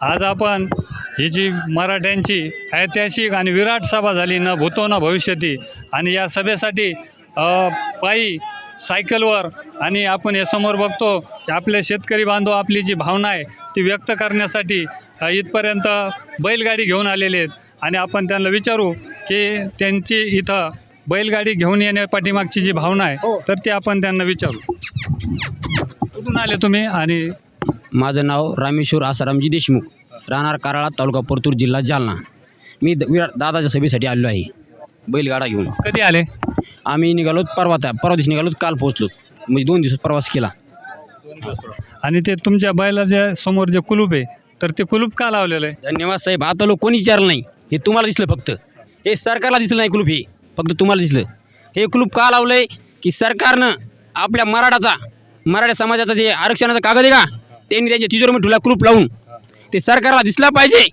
आज आपण ही जी मराठ्यांची ऐतिहासिक आणि विराट सभा झाली न भूतो न भविष्यती आणि या सभेसाठी पायी सायकलवर आणि आपण हे समोर बघतो की आपले शेतकरी बांधव आपली जी भावना आहे ती व्यक्त करण्यासाठी इथपर्यंत बैलगाडी घेऊन आलेले आहेत. आणि आपण त्यांना विचारू की त्यांची इथं बैलगाडी घेऊन येण्या पाठीमागची जी भावना आहे तर ती आपण त्यांना विचारू. कुठून आले तुम्ही आणि माझं नाव रामेश्वर आसारामजी देशमुख राहणार कराळा तालुका परतूर जिल्हा जालना. मी द विराट दादाच्या सभेसाठी आलेलो आहे. बैलगाडा घेऊन. कधी आले? आम्ही निघालो परवा त्या परवा दिवशी निघालो काल पोहोचलो. म्हणजे दोन दिवसात प्रवास केला. आणि ते तुमच्या बैलाच्या समोर जे कुलूप आहे तर ते कुलूप का लावलेलं आहे? धन्यवाद साहेब. आता लोक कोणी विचारलं नाही. हे तुम्हाला दिसलं फक्त. हे सरकारला दिसलं नाही कुलूप हे. फक्त तुम्हाला दिसलं. हे कुलूप का लावलं आहे की सरकारनं आपल्या मराठाचा मराठा समाजाचा जे आरक्षणाचा कागद आहे का? त्यांनी त्याच्या तिजोरीमध्ये ठुला क्रूप लावून ते सरकारला दिसला पाहिजे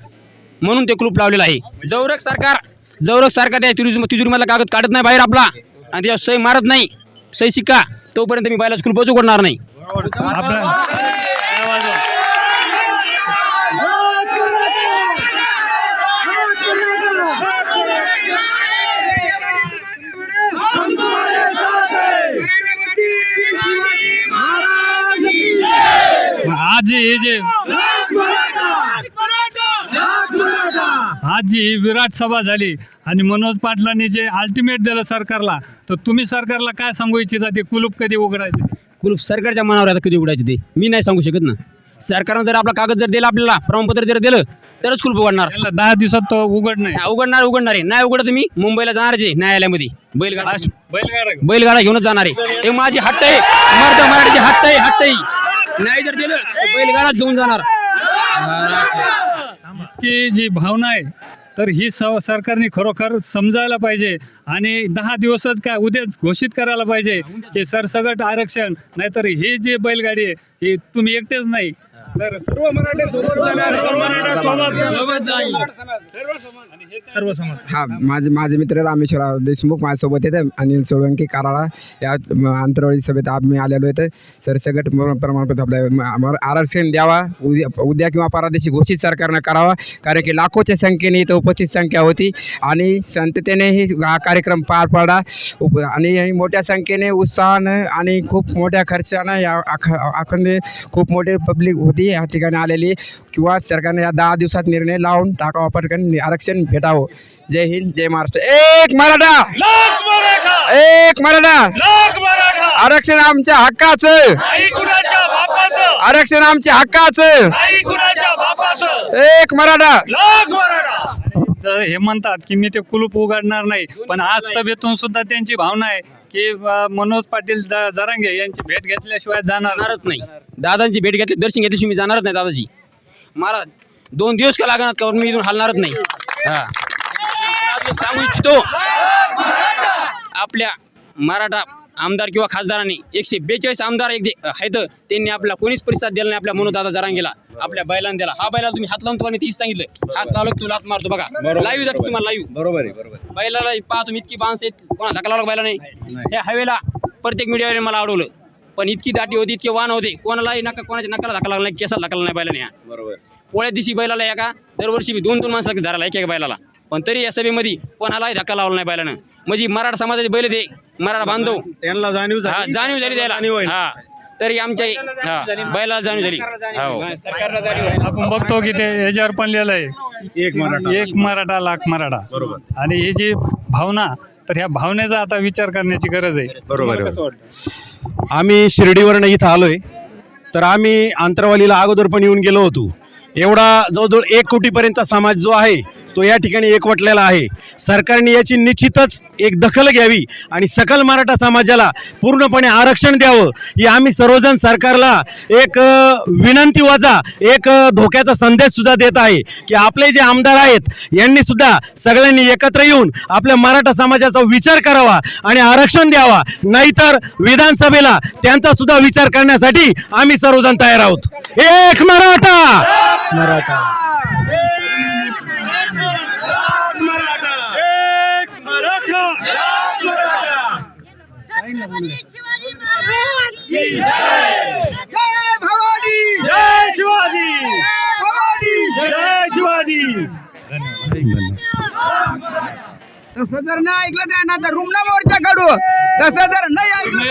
म्हणून ते क्रूप लावलेलं आहे. जवरक सरकार जवरक सरकार त्या तिजोरी तिजोरीमधला कागद काढत नाही बाहेर आपला. आणि त्याच्यावर सही मारत नाही. सही शिक्का. तोपर्यंत मी बायलाच कुलूप करणार नाही. आज हे जे आज जी ही विराट सभा झाली आणि मनोज पाटलांनी जे अल्टिमेट दिलं सरकारला तर तुम्ही सरकारला काय सांगू इच्छिता? ते कुलूप कधी उघडायचे? कुलूप सरकारच्या मनावर आता कधी उघडायचे ते? मी नाही सांगू शकत ना. सरकारनं जर आपला कागद जर दिला आपल्याला प्रमाणपत्र जर दिलं तरच कुलूप उघडणार. दहा दिवसात तो उघड नाही. हा, उघडणार उघडणार आहे. नाही उघडत मी मुंबईला जाणार आहे न्यायालयामध्ये. बैलगाडा. बैलगाडा. बैलगाडा घेऊनच जाणार आहे. हे माझी हट्ट आहे. मराठा मराठीची हट्ट आहे हट्ट आहे. नाही जर दिलं तर बैलगाडाच घेऊन जाणार. इतकी जी भावना आहे तर ही स सरकारने खरोखर समजायला पाहिजे आणि दहा दिवसच काय उद्याच घोषित करायला पाहिजे की सरसगट आरक्षण नाहीतर ही जी बैलगाडी आहे ही तुम्ही एकटेच नाही. तर सर्व मराठे सोबत जाणार, सर्व मराठा सोबत- सोबत जाईल. सर्व समाज हा माझे माझे मित्र रामेश्वर देशमुख माझ्यासोबत येते. अनिल सोळंकी कराळा या आंतरवाळी सभेत आम्ही आलेलो आहे सरसगट म- प्रमाणपत्र आपल्या आरक्षण द्यावा. उद्या उद्या किंवा परदेशी घोषित सरकारनं करावा. कारण की लाखोच्या संख्येने इथं उपस्थित संख्या होती. आणि शांततेने ही हा कार्यक्रम पार पडला. उप आणि मोठ्या संख्येने उत्साहानं आणि खूप मोठ्या खर्चानं या आख अखंड खूप मोठे पब्लिक होती. या ठिकाणी आलेली किंवा सरकारने या दहा दिवसात निर्णय लावून टाकावा पटकन आरक्षण भेटावं. जय हिंद जय महाराष्ट्र. एक मराठा! एक मराठा! आरक्षण आमच्या हक्काचं. आरक्षण आमच्या हक्काचं. एक मराठा! तर हे म्हणतात की मी ते कुलूप उघडणार नाही पण आज सभेतून सुद्धा त्यांची भावना आहे की मनोज पाटील ज- जरांगे यांची भेट घेतल्याशिवाय जाणार जाणारच नाही. दादांची भेट घेतली दर्शन घेतल्याशिवाय मी जाणारच नाही दादाजी. मला दोन दिवस का लागणार का मी इथून हलणारच नाही. हा. सांगू इच्छितो. आपल्या मराठा आमदार किंवा खासदारांनी एकशे बेचाळीस आमदार एक आहेत त्यांनी आपला कोणीच प्रतिसाद दिला नाही आपल्या मनोदादा जरांगेला आपल्या बैलांना दिला. हा बैला तुम्ही हात लावून तुम्हाला तीच सांगितलं. हात लावला तुला हात मारतो बघा. लाईव्ह दाखव तुम्हाला लाईव्ह बरोबर आहे बरोबर आहे. बैलाला पहा तुम्ही इतकी बांस आहेत. कोणा धक्का लावला बैला नाही? या हायवेला प्रत्येक मीडियावर मला अडवलं पण इतकी दाटी होती इतके वाहन होते. कोणालाही नका कोणाच्या नकाला धक्का लागला नाही केसाला धक्का नाही बैलाने या बरोबर. पोळ्या दिवशी बैलाला एका दरवर्षी दोन दोन माणसं लागते धरायला एक एक बैलाला. पण तरी या सभेमध्ये कोणालाही धक्का लावला नाही बैलानं. म्हणजे मराठा समाजाचे बैल ते मराठा बांधव. त्यांना जाणीव हा झाली जाणीव झाली जाणीव द्यायला आहे. हा. तरी आमच्या हा. बैलाला जाणीव झाली. हो. आपण बघतो की ते याच्यावर पण लिहिलं आहे. एक मराठा. एक मराठा लाख मराठा. बरोबर. आणि ही जी भावना तर ह्या भावनेचा आता विचार करण्याची गरज आहे. बरोबर आहे. आम्ही शिर्डीवरनं इथं आलोय. तर आम्ही आंतरवालीला अगोदर पण येऊन गेलो होतो. एवढा जवळजवळ एक कोटीपर्यंतचा समाज जो आहे तो या ठिकाणी एकवटलेला आहे. सरकारने याची निश्चितच एक दखल घ्यावी आणि सकल मराठा समाजाला पूर्णपणे आरक्षण द्यावं ही आम्ही सर्वजण सरकारला एक विनंती वाजा एक धोक्याचा संदेश सुद्धा देत आहे की आपले जे आमदार आहेत यांनी सुद्धा सगळ्यांनी एकत्र येऊन आपल्या मराठा समाजाचा विचार करावा आणि आरक्षण द्यावा. नाहीतर विधानसभेला त्यांचा सुद्धा विचार करण्यासाठी आम्ही सर्वजण तयार आहोत. एक मराठा! मराठा. शिवाजी महाराज की जय. शिवाजी. भवानी. राष्ट्रवादी तसं जर नाही ऐकलं तर रुग्ण मोर्चा काढू तसं जर नाही ऐकलं